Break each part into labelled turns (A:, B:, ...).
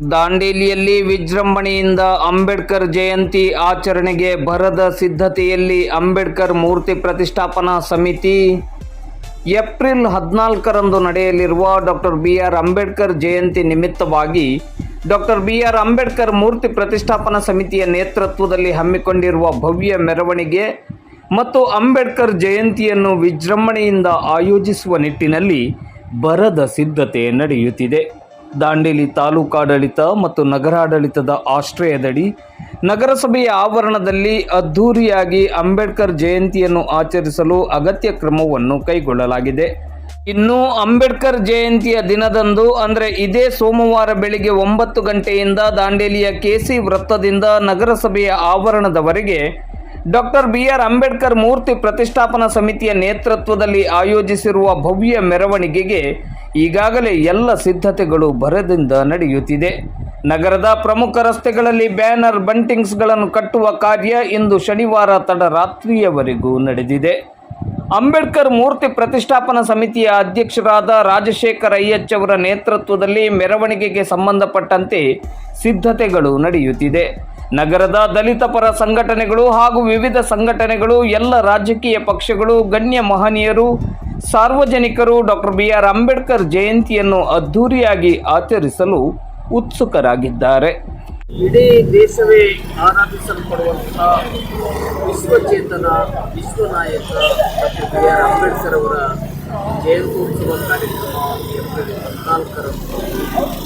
A: ದಾಂಡೇಲಿಯಲ್ಲಿ ವಿಜೃಂಭಣೆಯಿಂದ ಅಂಬೇಡ್ಕರ್ ಜಯಂತಿ ಆಚರಣೆಗೆ ಭರದ ಸಿದ್ಧತೆಯಲ್ಲಿ ಅಂಬೇಡ್ಕರ್ ಮೂರ್ತಿ ಪ್ರತಿಷ್ಠಾಪನಾ ಸಮಿತಿ. ಏಪ್ರಿಲ್ ಹದಿನಾಲ್ಕರಂದು ನಡೆಯಲಿರುವ doctor B R Ambedkar Jayanti ನಿಮಿತ್ತವಾಗಿ ಡಾಕ್ಟರ್ ಬಿ ಆರ್ ಅಂಬೇಡ್ಕರ್ ಮೂರ್ತಿ ಪ್ರತಿಷ್ಠಾಪನಾ ಸಮಿತಿಯ ನೇತೃತ್ವದಲ್ಲಿ ಹಮ್ಮಿಕೊಂಡಿರುವ ಭವ್ಯ ಮೆರವಣಿಗೆ ಮತ್ತು ಅಂಬೇಡ್ಕರ್ ಜಯಂತಿಯನ್ನು ವಿಜೃಂಭಣೆಯಿಂದ ಆಯೋಜಿಸುವ ನಿಟ್ಟಿನಲ್ಲಿ ಭರದ ಸಿದ್ಧತೆ ನಡೆಯುತ್ತಿದೆ. ದಾಂಡೇಲಿ ತಾಲೂಕಾಡಳಿತ ಮತ್ತು ನಗರಾಡಳಿತದ ಆಶ್ರಯದಡಿ ನಗರಸಭೆಯ ಆವರಣದಲ್ಲಿ ಅದ್ಧೂರಿಯಾಗಿ ಅಂಬೇಡ್ಕರ್ ಜಯಂತಿಯನ್ನು ಆಚರಿಸಲು ಅಗತ್ಯ ಕ್ರಮವನ್ನು ಕೈಗೊಳ್ಳಲಾಗಿದೆ. ಇನ್ನು ಅಂಬೇಡ್ಕರ್ ಜಯಂತಿಯ ದಿನದಂದು, ಅಂದರೆ ಇದೇ ಸೋಮವಾರ ಬೆಳಿಗ್ಗೆ ಒಂಬತ್ತು ಗಂಟೆಯಿಂದ ದಾಂಡೇಲಿಯ ಕೆಸಿ ವೃತ್ತದಿಂದ ನಗರಸಭೆಯ ಆವರಣದವರೆಗೆ ಡಾಕ್ಟರ್ ಬಿ ಆರ್ ಅಂಬೇಡ್ಕರ್ ಮೂರ್ತಿ ಪ್ರತಿಷ್ಠಾಪನಾ ಸಮಿತಿಯ ನೇತೃತ್ವದಲ್ಲಿ ಆಯೋಜಿಸಿರುವ ಭವ್ಯ ಮೆರವಣಿಗೆಗೆ ಈಗಾಗಲೇ ಎಲ್ಲ ಸಿದ್ಧತೆಗಳು ಭರದಿಂದ ನಡೆಯುತ್ತಿದೆ. ನಗರದ ಪ್ರಮುಖ ರಸ್ತೆಗಳಲ್ಲಿ ಬ್ಯಾನರ್ ಬಂಟಿಂಗ್ಸ್ಗಳನ್ನು ಕಟ್ಟುವ ಕಾರ್ಯ ಇಂದು ಶನಿವಾರ ತಡರಾತ್ರಿಯವರೆಗೂ ನಡೆದಿದೆ. ಅಂಬೇಡ್ಕರ್ ಮೂರ್ತಿ ಪ್ರತಿಷ್ಠಾಪನಾ ಸಮಿತಿಯ ಅಧ್ಯಕ್ಷರಾದ ರಾಜಶೇಖರ್ ಅಯ್ಯಚ್ ಅವರ ನೇತೃತ್ವದಲ್ಲಿ ಮೆರವಣಿಗೆಗೆ ಸಂಬಂಧಪಟ್ಟಂತೆ ಸಿದ್ಧತೆಗಳು ನಡೆಯುತ್ತಿದೆ. ನಗರದ ದಲಿತ ಪರ ಸಂಘಟನೆಗಳು ಹಾಗೂ ವಿವಿಧ ಸಂಘಟನೆಗಳು, ಎಲ್ಲ ರಾಜಕೀಯ ಪಕ್ಷಗಳು, ಗಣ್ಯ ಮಹನೀಯರು ಸಾರ್ವಜನಿಕರು ಡಾಕ್ಟರ್ ಬಿ ಆರ್ ಅಂಬೇಡ್ಕರ್ ಜಯಂತಿಯನ್ನು ಅದ್ಧೂರಿಯಾಗಿ ಆಚರಿಸಲು ಉತ್ಸುಕರಾಗಿದ್ದಾರೆ.
B: ಇಡೀ ದೇಶವೇ ಆರಾಧಿಸಲ್ಪಡುವಂತಹ ವಿಶ್ವಚೇತನ, ವಿಶ್ವನಾಯಕ ಡಾಕ್ಟರ್ ಬಿ ಆರ್ ಅಂಬೇಡ್ಕರ್ ಅವರ ಜಯಂತ್ಯೋತ್ಸವ ಕಾರ್ಯಕ್ರಮ ಏಪ್ರಿಲ್ ಹದಿನಾಲ್ಕರಂದು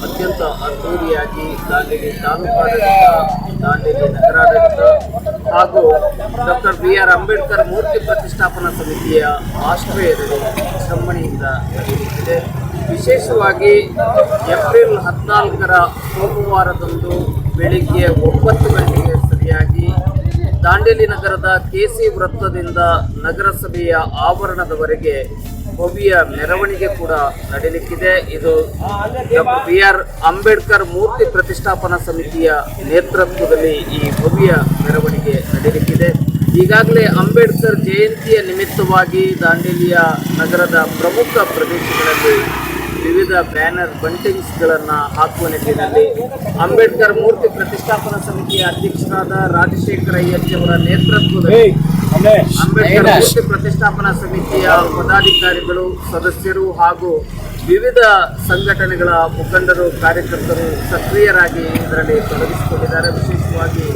B: ಅತ್ಯಂತ ಅದ್ಧೂರಿಯಾಗಿ ದಾಂಡೇಲಿ ತಾಲೂಕಾಡಳಿತ ದಾಂಡೇಲಿ ನಗರಾಡಳಿತ ಹಾಗೂ ಡಾಕ್ಟರ್ ಬಿ ಆರ್ ಅಂಬೇಡ್ಕರ್ ಮೂರ್ತಿ ಪ್ರತಿಷ್ಠಾಪನಾ ಸಮಿತಿಯ ಆಶ್ರಯದಲ್ಲಿ ವಿಜೃಂಭಣೆಯಿಂದ ನಡೆಯುತ್ತಿದೆ. ವಿಶೇಷವಾಗಿ ಏಪ್ರಿಲ್ ಹದಿನಾಲ್ಕರ ಸೋಮವಾರದಂದು ಬೆಳಿಗ್ಗೆ ಒಂಬತ್ತು ಗಂಟೆಗೆ ಸರಿಯಾಗಿ ದಾಂಡೇಲಿ ನಗರದ ಕೆಸಿ ವೃತ್ತದಿಂದ ನಗರಸಭೆಯ ಆವರಣದವರೆಗೆ ಭವ್ಯ ಮೆರವಣಿಗೆ ಕೂಡ ನಡೆಯಲಿಕ್ಕಿದೆ ಇದು ಡಾಕ್ಟರ್ ಬಿ ಆರ್ ಅಂಬೇಡ್ಕರ್ ಮೂರ್ತಿ ಪ್ರತಿಷ್ಠಾಪನಾ ಸಮಿತಿಯ ನೇತೃತ್ವದಲ್ಲಿ ಈ ಭವ್ಯ ಮೆರವಣಿಗೆ ನಡೆಯಲಿಕ್ಕಿದೆ ಈಗಾಗಲೇ ಅಂಬೇಡ್ಕರ್ ಜಯಂತಿಯ ನಿಮಿತ್ತವಾಗಿ ದಾಂಡೇಲಿಯ ನಗರದ ಪ್ರಮುಖ ಪ್ರದೇಶಗಳಲ್ಲಿ ವಿವಿಧ ಬ್ಯಾನರ್ ಬಂಟಿಂಗ್ಸ್ಗಳನ್ನು ಹಾಕುವ ನಿಟ್ಟಿನಲ್ಲಿ ಅಂಬೇಡ್ಕರ್ ಮೂರ್ತಿ ಪ್ರತಿಷ್ಠಾಪನಾ ಸಮಿತಿಯ ಅಧ್ಯಕ್ಷರಾದ ರಾಜಶೇಖರ ಅವರ ನೇತೃತ್ವದಲ್ಲಿ ಅಂಬೇಡ್ಕರ್ ಮೂರ್ತಿ ಪ್ರತಿಷ್ಠಾಪನಾ ಸಮಿತಿಯ ಪದಾಧಿಕಾರಿಗಳು ಸದಸ್ಯರು ಹಾಗೂ ವಿವಿಧ ಸಂಘಟನೆಗಳ ಮುಖಂಡರು, ಕಾರ್ಯಕರ್ತರು ಸಕ್ರಿಯರಾಗಿ ಇದರಲ್ಲಿ ತೊಡಗಿಸಿಕೊಂಡಿದ್ದಾರೆ. ವಿಶೇಷವಾಗಿ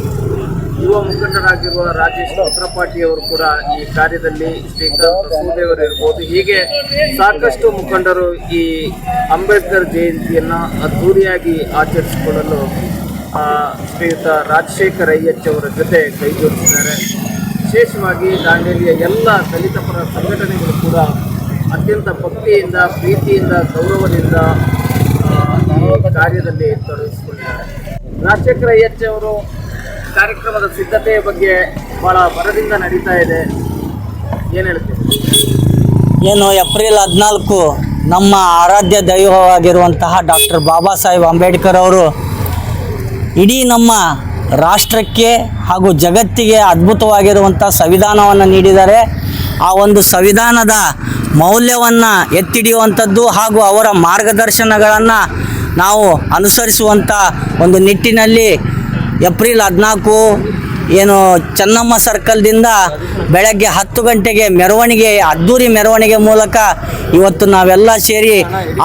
B: ಯುವ ಮುಖಂಡರಾಗಿರುವ ರಾಜೇಶ್ ಉತ್ತರಪಾಟಿ ಅವರು ಕೂಡ ಈ ಕಾರ್ಯದಲ್ಲಿ ಶ್ರೀಕಾಂತ್ ಸೂದೇವರು ಇರ್ಬೋದು. ಹೀಗೆ ಸಾಕಷ್ಟು ಮುಖಂಡರು ಈ ಅಂಬೇಡ್ಕರ್ ಜಯಂತಿಯನ್ನ ಅದ್ಧೂರಿಯಾಗಿ ಆಚರಿಸಿಕೊಳ್ಳಲು ಶ್ರೀಯುತ ರಾಜಶೇಖರ್ ಅಯ್ಯಚ್ ಅವರ ಜೊತೆ ಕೈಜೋಡಿಸಿದ್ದಾರೆ. ವಿಶೇಷವಾಗಿ ದಾಂಡೇಲಿಯ ಎಲ್ಲ ದಲಿತ ಪರ ಸಂಘಟನೆಗಳು ಕೂಡ ಅತ್ಯಂತ ಭಕ್ತಿಯಿಂದ, ಪ್ರೀತಿಯಿಂದ, ಗೌರವದಿಂದ ಕಾರ್ಯದಲ್ಲಿ ತೊಡಗಿಸಿಕೊಂಡಿದ್ದಾರೆ. ರಾಜಶೇಖರ ಎಚ್ ಅವರು ಕಾರ್ಯಕ್ರಮದ ಸಿದ್ಧತೆಯ ಬಗ್ಗೆ ಬಹಳ ಭರದಿಂದ ನಡೀತಾ ಇದೆ. ಏನು ಹೇಳ್ತೀವಿ
C: ಏನು, ಏಪ್ರಿಲ್ ಹದಿನಾಲ್ಕು ನಮ್ಮ ಆರಾಧ್ಯ ದೈವವಾಗಿರುವಂತಹ ಡಾಕ್ಟರ್ ಬಾಬಾ ಸಾಹೇಬ್ ಅಂಬೇಡ್ಕರ್ ಅವರು ಇಡೀ ನಮ್ಮ ರಾಷ್ಟ್ರಕ್ಕೆ ಹಾಗೂ ಜಗತ್ತಿಗೆ ಅದ್ಭುತವಾಗಿರುವಂಥ ಸಂವಿಧಾನವನ್ನು ನೀಡಿದ್ದಾರೆ. ಆ ಒಂದು ಸಂವಿಧಾನದ ಮೌಲ್ಯವನ್ನು ಎತ್ತಿಡಿಯುವಂಥದ್ದು ಹಾಗೂ ಅವರ ಮಾರ್ಗದರ್ಶನಗಳನ್ನು ನಾವು ಅನುಸರಿಸುವಂಥ ಒಂದು ನಿಟ್ಟಿನಲ್ಲಿ ಏಪ್ರಿಲ್ ಹದಿನಾಲ್ಕು ಏನು ಚೆನ್ನಮ್ಮ ಸರ್ಕಲ್ದಿಂದ ಬೆಳಗ್ಗೆ ಹತ್ತು ಗಂಟೆಗೆ ಮೆರವಣಿಗೆ, ಅದ್ದೂರಿ ಮೆರವಣಿಗೆ ಮೂಲಕ ಇವತ್ತು ನಾವೆಲ್ಲ ಸೇರಿ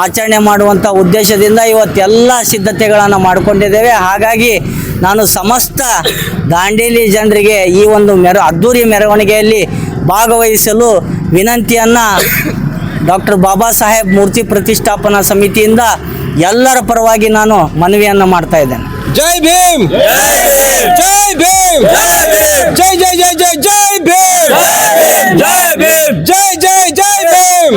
C: ಆಚರಣೆ ಮಾಡುವಂಥ ಉದ್ದೇಶದಿಂದ ಇವತ್ತೆಲ್ಲ ಸಿದ್ಧತೆಗಳನ್ನು ಮಾಡಿಕೊಂಡಿದ್ದೇವೆ. ಹಾಗಾಗಿ ನಾನು ಸಮಸ್ತ ದಾಂಡೇಲಿ ಜನರಿಗೆ ಈ ಒಂದು ಮೆರ, ಅದ್ದೂರಿ ಮೆರವಣಿಗೆಯಲ್ಲಿ ಭಾಗವಹಿಸಲು ವಿನಂತಿಯನ್ನು ಡಾಕ್ಟರ್ ಬಾಬಾ ಸಾಹೇಬ್ ಮೂರ್ತಿ ಪ್ರತಿಷ್ಠಾಪನಾ ಸಮಿತಿಯಿಂದ ಎಲ್ಲರ ಪರವಾಗಿ ನಾನು ಮನವಿಯನ್ನು ಮಾಡ್ತಾ ಇದ್ದೇನೆ.
D: ಜೈ ಭೀಮ್! ಜೈ ಭೀಮ್! ಜೈ ಜೈ ಜೈ ಜೈ ಜೈ ಭೀಮ್! ಜೈ ಭೀಮ್! ಜೈ ಜೈ ಜೈ ಭೀಮ್!